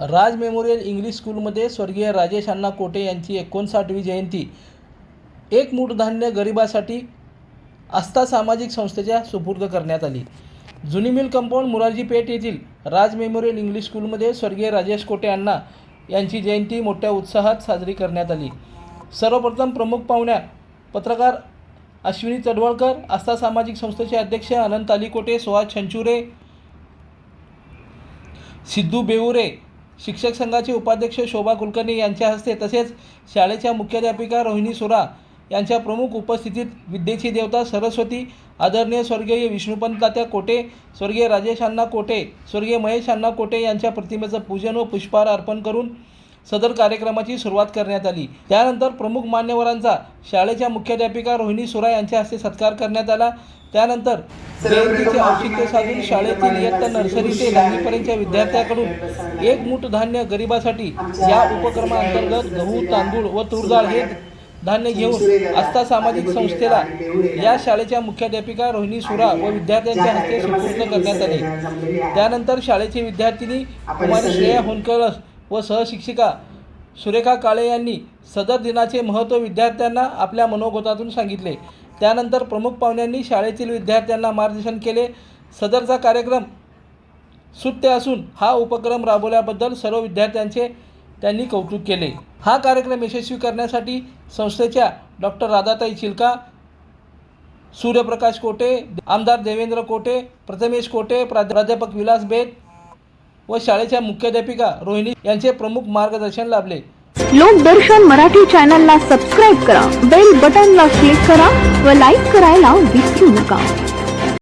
राज memorial English स्कूलमध्ये स्वर्गीय राजेश अण्णा कोटे यांची एकोणसाठवी जयंती. एक मूठ धान्य गरिबासाठी आस्था सामाजिक संस्थेच्या सुपूर्द करण्यात आली. जुनी मिल कंपाऊंड मुरारजी पेठ येथील राज मेमोरियल इंग्लिश स्कूलमध्ये स्वर्गीय राजेश कोटे अण्णा यांची जयंती मोठ्या उत्साहात साजरी करण्यात आली. सर्वप्रथम प्रमुख पाहुण्या पत्रकार अश्विनी चडवळकर आस्था सामाजिक संस्थेचे अध्यक्ष अनंत तालीकोटे सुहास छंचुरे सिद्धू बेउरे शिक्षक संघाचे उपाध्यक्ष शोभा कुलकर्णी यांच्या हस्ते तसेच शाळेच्या मुख्याध्यापिका रोहिणी सुरा यांच्या प्रमुख उपस्थितीत विद्येची देवता सरस्वती आदरणीय स्वर्गीय विष्णुपंत तात्या कोटे स्वर्गीय राजेश अण्णा कोटे स्वर्गीय महेश अण्णा कोटे यांच्या प्रतिमेचं पूजन व पुष्पहार अर्पण करून सदर कार्यक्रमाची सुरुवात करण्यात आली. त्यानंतर प्रमुख मान्यवरांचा शाळेच्या मुख्याध्यापिका रोहिणी सुरा यांच्या हस्ते सत्कार करण्यात आला. त्यानंतर जयंतीचे औचित्य साधून शाळेतील इयत्ता नर्सरी ते दहावीपर्यंतच्या विद्यार्थ्यांकडून एक मूठ धान्य गरिबासाठी या उपक्रमाअंतर्गत गहू तांदूळ व तुरडाळ हे धान्य घेऊन आस्था सामाजिक संस्थेला या शाळेच्या मुख्याध्यापिका रोहिणी सुरा व विद्यार्थ्यांच्या हस्ते सुपूर्द करण्यात आले. त्यानंतर शाळेची विद्यार्थिनी कुमारी श्रेया होनकळस व सहशिक्षिका सुरेखा काळे यांनी सदर दिनाचे महत्त्व विद्यार्थ्यांना आपल्या मनोगतातून सांगितले. त्यानंतर प्रमुख पाहुण्यांनी शाळेतील विद्यार्थ्यांना मार्गदर्शन केले. सदरचा कार्यक्रम सुत्य असून हा उपक्रम राबवल्याबद्दल सर्व विद्यार्थ्यांचे त्यांनी कौतुक केले. हा कार्यक्रम यशस्वी करण्यासाठी संस्थेच्या डॉक्टर राधाताई चिलका सूर्यप्रकाश कोटे आमदार देवेंद्र कोटे प्रथमेश कोटे प्राध्यापक विलास बेत व शाळेच्या मुख्याध्यापिका रोहिणी यांचे प्रमुख मार्गदर्शन लाभले. लोकदर्शन मराठी चॅनलला सबस्क्राईब करा बेल बटनला क्लिक करा व लाईक करायला विसरू नका.